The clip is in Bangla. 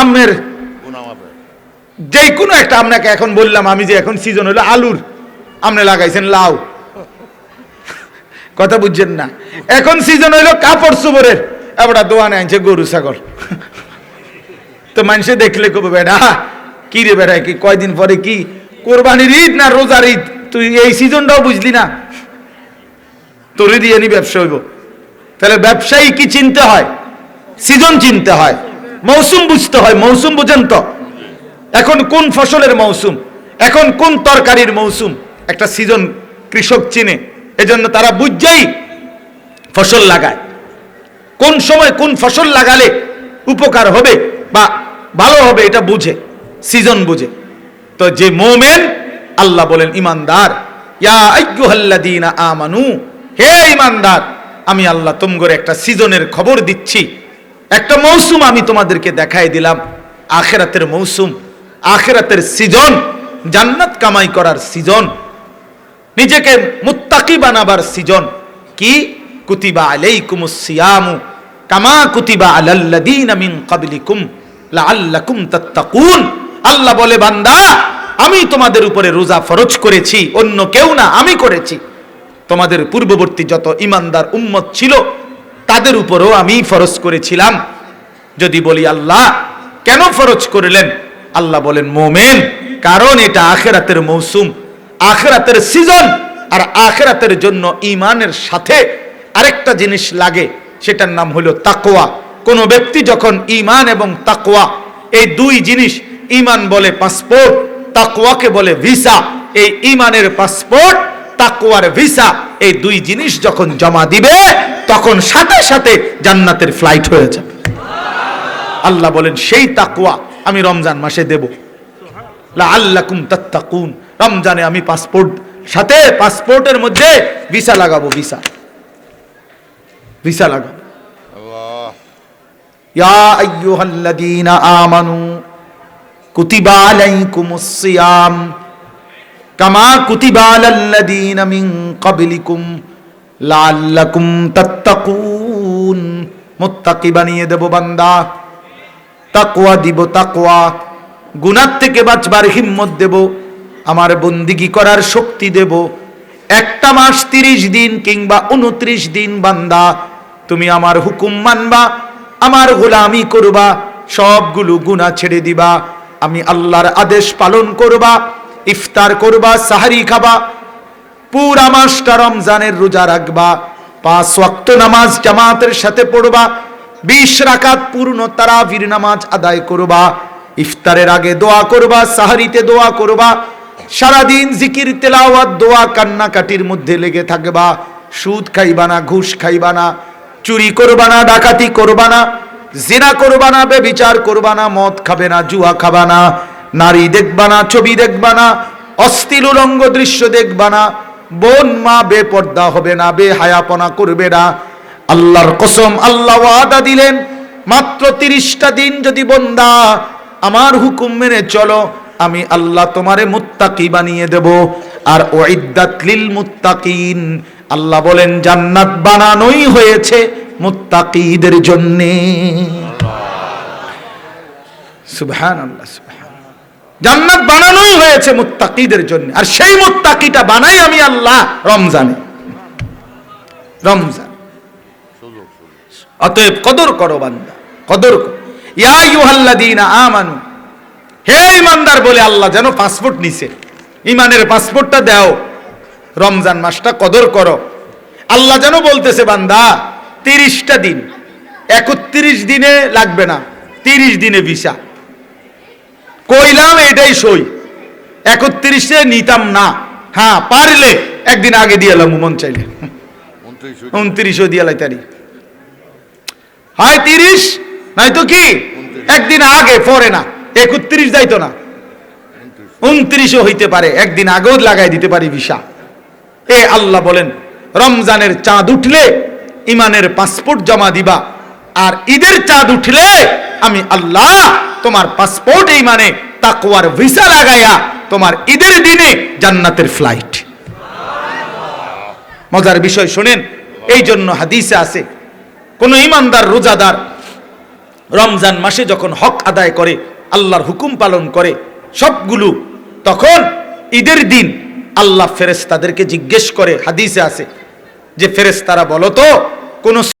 আমের যে কোনো একটা আপনাকে এখন বললাম আমি যে এখন সিজন হলো আলুর। আপনি লাগাইছেন লাউ। কথা বুঝছেন না? এখন সিজন হইল কাপড় চোপড়ের। এবার দোয়ানে আনছে গরু ছাগল। তো মানুষে দেখলে কবে বেড়া? কি রে বেড়া কি কয়দিন পরে কি? কোরবানির ঈদ না রোজার ঈদ? তুই এই সিজনটাও বুঝলি না? তোরে দিয়ে নি ব্যবসা হইব। তাহলে ব্যবসায়ী কি চিনতে হয়? সিজন চিনতে হয়। মৌসুম বুঝতে হয়, মৌসুম বুঝেন তো? এখন কোন ফসলের মৌসুম? এখন কোন তরকারির মৌসুম? একটা সিজন কৃষক চিনে, এজন্য তারা বুঝছেই ফসল লাগায়। কোন সময় কোন ফসল লাগালে উপকার হবে বা ভালো হবে এটা বুঝে, সিজন বুঝে। তো যে মোমেন, আল্লাহ বলেন, ইমানদার, ইয়া আমানু, হে ইমানদার, আমি আল্লাহ তোমগরে একটা সিজনের খবর দিচ্ছি। একটা মৌসুম আমি তোমাদেরকে দেখাই দিলাম। আখেরাতের মৌসুম, আখেরাতের সিজন, জান্নাত কামাই করার সিজন, নিজেকে মুত্তাকি বানাবার সিজন। কি? কুতিবা আলাইকুমুস সিয়ামু, কামা কুতিবা আলাল্লাযীনা মিন ক্বাবলিকুম লাআল্লাকুম তাত্তাকুন। আল্লাহ বলে, বান্দা, আমি তোমাদের উপরে রোজা ফরজ করেছি, অন্য কেউ না, আমি করেছি। তোমাদের পূর্ববর্তী যত ইমানদার উম্মত ছিল তাদের উপরও আমি ফরজ করেছিলাম। যদি বলি আল্লাহ, কেন ফরজ করলেন? আল্লাহ বলেন, মোমেন, কারণ এটা আখেরাতের মৌসুম, আখেরাতের সিজন, আর আখেরাতের জন্য ইমানের সাথে আরেকটা জিনিস লাগে, সেটার নাম হলো তাকোয়া কোনো ব্যক্তি যখন ইমান এবং তাকোয়া এই দুই জিনিস ইমান বলে পাসপোর্ট তাকোয়াকে বলে ভিসা। এই ইমানের পাসপোর্ট তাকোয়ার ভিসা। এই দুই জিনিস যখন জমা দিবে তখন সাথে সাথে জান্নাতের ফ্লাইট হয়ে যাবে। আল্লাহ বলেন সেই তাকুয়া আমি রমজান মাসে দেব। লাআল্লাকুম তাত্তাকুন। রমজানে আমি পাসপোর্ট সাথে পাসপোর্টের মধ্যে ভিসা লাগাবো ভিসা ভিসা লাগাবো। আল্লাহ। ইয়া আইয়ুহাল্লাযীনা আমানু কুতিবা আলাইকুমুস সিয়াম। কামা কুতিবা আলাল্লাযীনা মিন ক্বাবলিকুম লাআল্লাকুম তাত্তাকুন। মুত্তাকি বানিয়ে দেব বান্দা। তাকওয়া দিব তাকওয়া। গুনাহ থেকে বাঁচবার হিম্মত দেব। আমার বন্দিগি করার শক্তি দেব। একটা মাস তিরিশ দিন কিংবা উনত্রিশ দিন বান্দা, তুমি আমার হুকুম মানবা, আমার গোলামি করবা, সবগুলো গুনাহ ছেড়ে দিবা। আমি আল্লাহর আদেশ পালন করবা। ইফতার করবা, সাহারি খাবা, পুরা মাসটা রমজানের রোজা রাখবা, পাঁচ ওয়াক্ত নামাজ জামাতের সাথে পড়বা, বিশ রাকাত পূর্ণ তারাবির নামাজ আদায় করবা, ইফতারের আগে দোয়া করবা, সাহারিতে দোয়া করবা, সারাদিন জিকির, তেলাওয়াত, দোয়া, কান্নাকাটির মধ্যে লেগে থাকবা, সুদ খাইবা না, ঘুষ খাইবা না, চুরি করবা না, ডাকাতি করবা না, জিনা করবা না, বেবিচার করবা না, মদ খাবে না, জুয়া খাবা না নারী দেখবা না, ছবি দেখবা না অস্থির উলঙ্গ দৃশ্য দেখবা না, বোন মা বেপর্দা হবে না, বেহায়াপনা করবে না। আল্লাহর কসম, আল্লাহ ওয়াদা দিলেন, মাত্র তিরিশটা দিন যদি বন্দা, আমার হুকুম মেনে চলো, আমি আল্লাহ তোমারে মুত্তাকি বানিয়ে দেব। আর ওয়াইদ্দাত লিল মুত্তাকিন, আল্লাহ বলেন, জান্নাত বানানোই হয়েছে মুত্তাকিদের জন্যে। সুবহানাল্লাহ সুবহান জান্নাত বানানোই হয়েছে মুত্তাকিদের জন্য। আর সেই মুত্তাকিটা বানাই আমি আল্লাহ রমজানে। রমজান। অতএব কদর করো বান্দা, কদর ইয়া ইউহাল্লাযীনা আমানু। হে ইমানদার বলে আল্লাহ যেন পাসপোর্ট নিছে। ইমানের পাসপোর্টটা দাও। রমজান মাসটা কদর করো। আল্লাহ যেন বলতেছে, বান্দা, তিরিশটা দিন, একত্রিশ দিনে লাগবে না, তিরিশ দিনে ভিসা। কইলাম এটাই সই। একত্রিশে নিতাম না। হ্যাঁ পারলে একদিন আগে দিয়ে এলাম মন চাইলে। উনত্রিশ উনত্রিশও দিয়ে লাইতারি হয় তিরিশ নাই তো কি? একদিন আগে পরে না। একত্রিশ যাইতো না। উনত্রিশও হইতে পারে একদিন আগেও লাগাই দিতে পারি ভিসা। এ আল্লাহ বলেন রমজানের চাঁদ উঠলে ইমানের পাসপোর্ট জমা দিবা আর ঈদের চাঁদ উঠলে আমি আল্লাহ তোমার পাসপোর্ট এই মানে তাকুয়ার ভিসা লাগাইয়া তোমার ঈদের দিনে জান্নাতের ফ্লাইট মজার বিষয় শুনেন এই জন্য হাদিসে আছে, কোন ইমানদার রোজাদার রমজান মাসে যখন হক আদায় করে, আল্লাহর হুকুম পালন করে সবগুলো, তখন ঈদের দিন আল্লাহ ফেরেশতাদেরকে জিজ্ঞেস করে, হাদিসে আছে, যে ফেরেশতারা বলো তো কোন